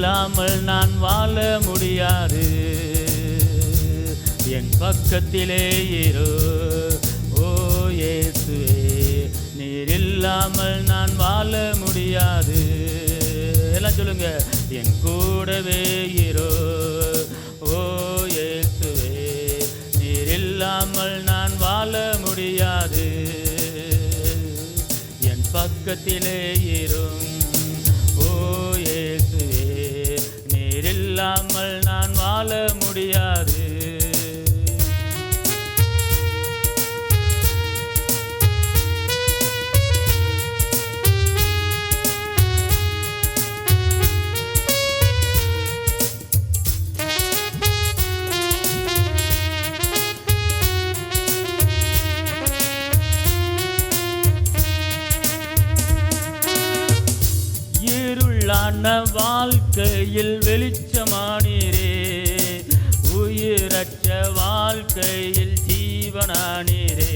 இல்லாமல் நான் வாழ முடியாது. என் பக்கத்திலே இரு. ஓ இயேசுவே நீர் இல்லாமல் நான் வாழ முடியாது. எல்லாம் சொல்லுங்க என் கூடவே இரு. ஓ இயேசுவே நீர் இல்லாமல் நான் வாழ முடியாது. என் பக்கத்திலே இரும் ஓ இல்லாமல் நான் வாழ முடியாது. வாழ்க்கையில் வெளிச்சமானீரே. உயிரற்ற வாழ்க்கையில் ஜீவனானீரே.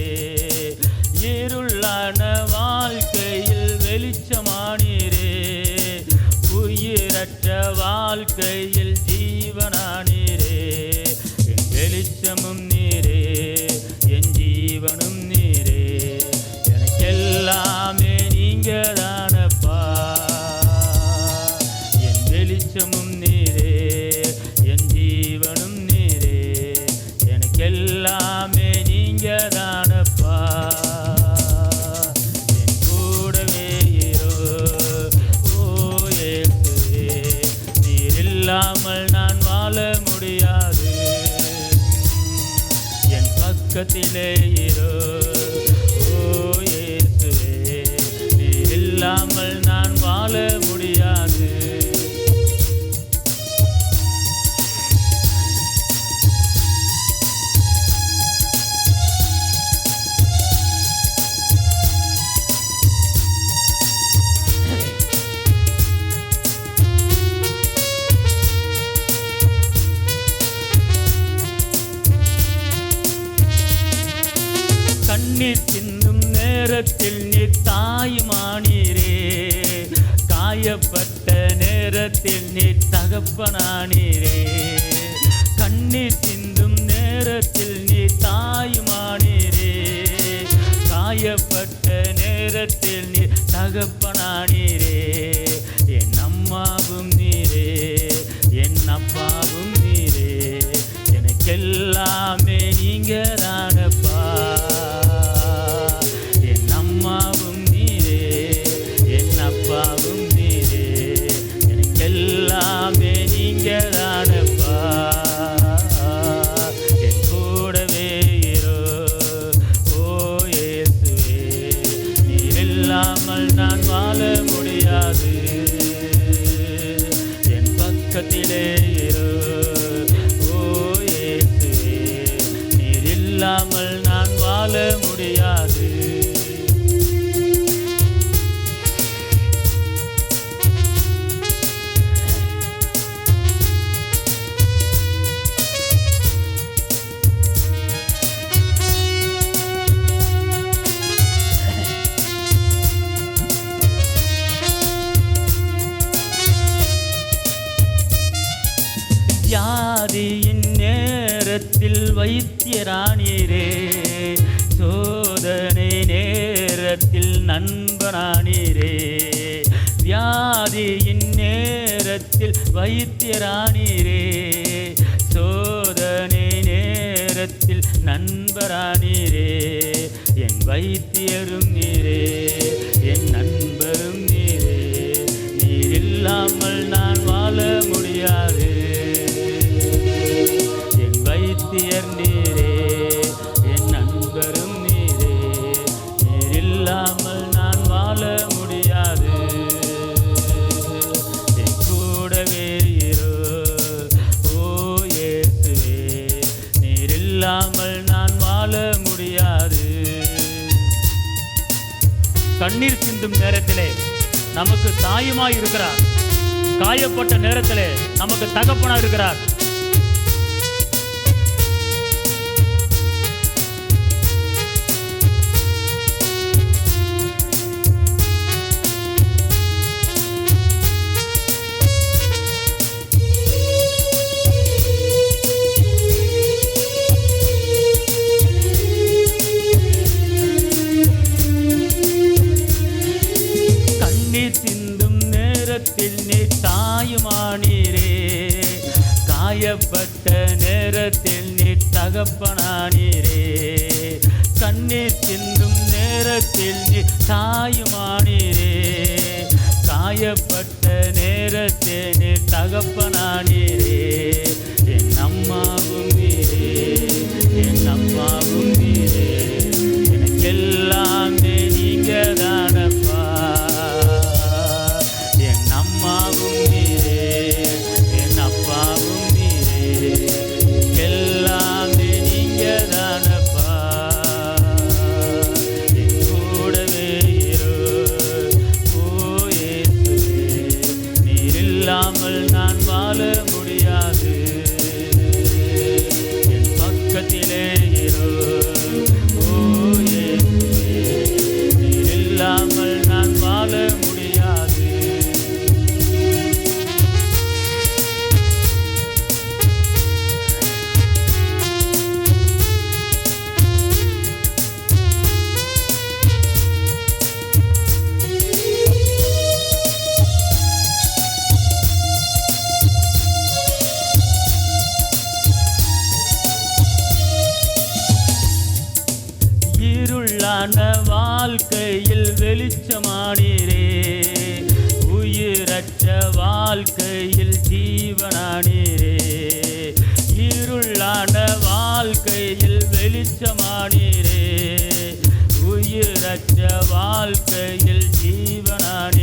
இருளான வாழ்க்கையில் வெளிச்சமானீரே. உயிரற்ற வாழ்க்கையில் என் பக்கத்திலே இரு. ஓ இயேசுவே நீர் இல்லாமல் நான் வாழ கண்ணீர் சிந்தும் நேரத்தில் நீ தாயுமானீரே. காயப்பட்ட நேரத்தில் நீ தகப்பனானீரே. கண்ணீர் சிந்தும் நேரத்தில் நீ தாயுமானீரே. காயப்பட்ட நேரத்தில் நீ தகப்பனானீரே. என் அம்மாவும் நீரே என் அப்பாவும் நீரே. எனக்கெல்லாமே நீங்கள் வியாதியின் நேரத்தில் வைத்தியரானீரே. சோதனை நேரத்தில் நண்பனானீரே. வியாதியின் நேரத்தில் வைத்தியரானீரே. சோதனை நேரத்தில் நண்பரானீரே. என் வைத்தியரும் நீரே. கண்ணீர் சிந்தும் நேரத்திலே நமக்கு தாயுமாய் இருக்கிறார் காயப்பட்ட நேரத்திலே நமக்கு தகப்பனா இருக்கிறார் காயப்பட்ட நேரத்தில் நீ தகப்பனானீரே. கண்ணீர் சிந்தும் நேரத்தில் நீ தாயுமானீரே. காயப்பட்ட நேரத்தில் நீ இல்லாமல் நான் வாழ முடியாது. என் பக்கத்திலே இரு. ஞான வாழ்க்கையில் வெளிச்சமானீரே. உயிரற்ற வாழ்க்கையில் ஜீவனானீரே. இருளான வாழ்க்கையில் வெளிச்சமானீரே. உயிரற்ற வாழ்க்கையில் ஜீவனான